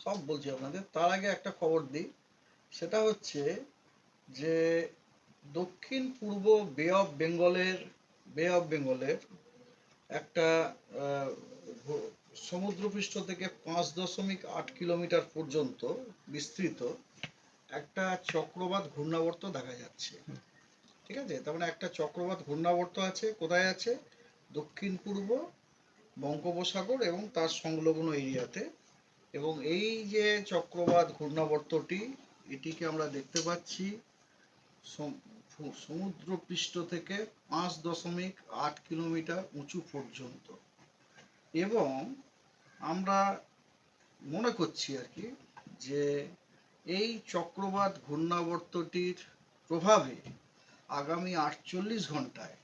সব বলছি আপনাদের। তার আগে একটা খবর দিই। সেটা হচ্ছে যে দক্ষিণ পূর্ব বে অফ বেঙ্গলের বে অফ বেঙ্গলের একটা সমুদ্রপৃষ্ঠ থেকে পাঁচ দশমিক আট কিলোমিটার পর্যন্ত বিস্তৃত একটা চক্রবাত ঘূর্ণাবর্ত দেখা যাচ্ছে। ঠিক আছে? তার মানে একটা চক্রবাত ঘূর্ণাবর্ত আছে। কোথায় আছে? দক্ষিণ পূর্ব বঙ্গোপসাগর এবং তার সংলগ্ন এরিয়াতে। এবং এই যে চক্রবাত ঘূর্ণাবর্তটি, এটিকে আমরা দেখতে পাচ্ছি সম- ফু- সমুদ্রপৃষ্ঠ থেকে পাঁচ দশমিক আট কিলোমিটার উঁচু পর্যন্ত। এবং আমরা মনে করছি আর কি যে এই চক্রবাত ঘূর্ণাবর্তটির প্রভাবে আগামী আটচল্লিশ ঘন্টায়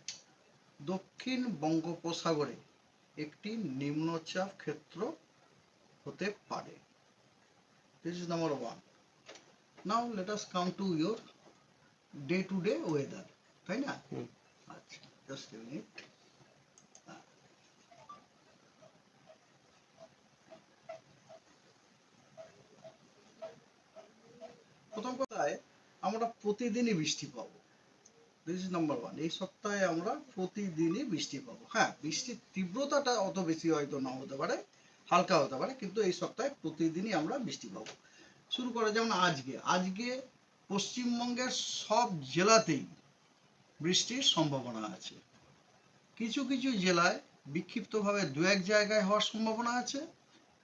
দক্ষিণ বঙ্গোপসাগরে একটি নিম্নচাপ ক্ষেত্র হতে পারে। This is number one now let us come to your day to day weather তাই না। আচ্ছা জাস্ট মিনিট প্রথম কথায় আমরা প্রতিদিনই বৃষ্টি পাবো। দিস ইজ নাম্বার ওয়ান এই সপ্তাহে আমরা প্রতিদিনই বৃষ্টি পাবো। হ্যাঁ বৃষ্টির তীব্রতাটা অত বেশি হয়তো না হতে পারে, হালকা হতে পারে, কিন্তু এই সপ্তাহে প্রতিদিনই আমরা বৃষ্টি পাবো। শুরু করা যেমন আজকে। আজকে পশ্চিমবঙ্গের সব জেলাতেই বৃষ্টির সম্ভাবনা আছে। কিছু কিছু জেলায় বিক্ষিপ্তভাবে দু এক জায়গায় হওয়ার সম্ভাবনা আছে,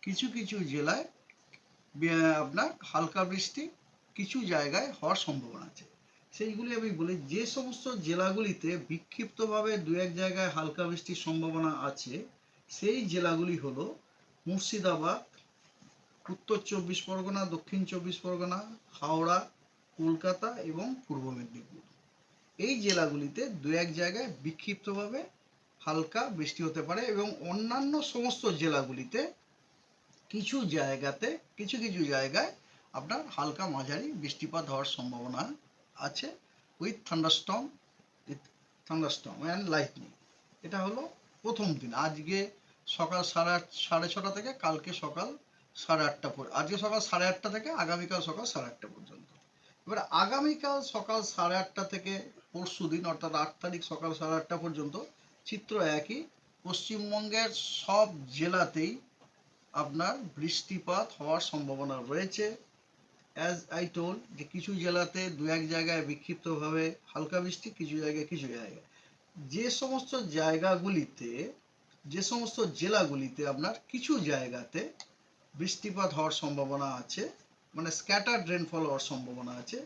কিছু কিছু জেলায় আপনার হালকা বৃষ্টি, কিছু জায়গায় হওয়ার সম্ভাবনা আছে। সেইগুলি আমি বলি, যে সমস্ত জেলাগুলিতে বিক্ষিপ্তভাবে দু এক জায়গায় হালকা বৃষ্টির সম্ভাবনা আছে, সেই জেলাগুলি হলো মুর্শিদাবাদ, উত্তর চব্বিশ পরগনা, দক্ষিণ চব্বিশ পরগনা, হাওড়া, কলকাতা এবং পূর্ব মেদিনীপুর। এই জেলাগুলিতে দু এক জায়গায় বিক্ষিপ্তভাবে হালকা বৃষ্টি হতে পারে এবং অন্যান্য সমস্ত জেলাগুলিতে কিছু জায়গাতে, কিছু কিছু জায়গায় আপনার হালকা মাঝারি বৃষ্টিপাত হওয়ার সম্ভাবনা আছে with thunderstorm with thunderstorm and lightning এটা হলো প্রথম দিন। আজকে সকাল সাড়ে আট, সাড়ে ছটা থেকে কালকে সকাল সাড়ে আটটা পর, আজকে সকাল সাড়ে আটটা থেকে আগামীকাল সকাল সাড়ে আটটা পর্যন্ত। এবার আগামীকাল সকাল সাড়ে আটটা থেকে পরশু দিন, অর্থাৎ আট তারিখ সকাল সাড়ে আটটা পর্যন্ত চিত্র একই। পশ্চিমবঙ্গের সব জেলাতেই আপনার বৃষ্টিপাত হওয়ার সম্ভাবনা রয়েছে। অ্যাজ আই টোল যে কিছু জেলাতে দু এক জায়গায় বিক্ষিপ্তভাবে হালকা বৃষ্টি, কিছু জায়গায় কিছু জায়গায়। যে সমস্ত জায়গাগুলিতে, যে সমস্ত জেলাগুলিতে আপনার কিছু জায়গাতে বৃষ্টিপাত হওয়ার সম্ভাবনা আছে মানে স্ক্যাটার্ড রেনফল হওয়ার সম্ভাবনা আছে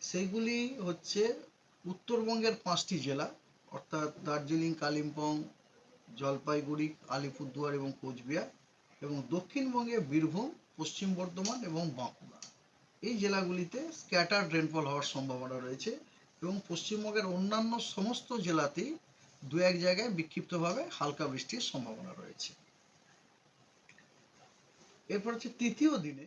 সেইগুলি হচ্ছে উত্তরবঙ্গের পাঁচটি জেলা, অর্থাৎ দার্জিলিং, কালিম্পং, জলপাইগুড়ি, আলিপুরদুয়ার এবং কোচবিহার, এবং দক্ষিণবঙ্গে বীরভূম, পশ্চিম বর্ধমান এবং বাঁকুড়া। এই জেলাগুলিতে স্ক্যাটার রেনফল হওয়ার সম্ভাবনা রয়েছে এবং পশ্চিমবঙ্গের অন্যান্য সমস্ত জেলাতেই দু এক জায়গায় বিক্ষিপ্তভাবে হালকা বৃষ্টির সম্ভাবনা রয়েছে। এরপর হচ্ছে তৃতীয় দিনে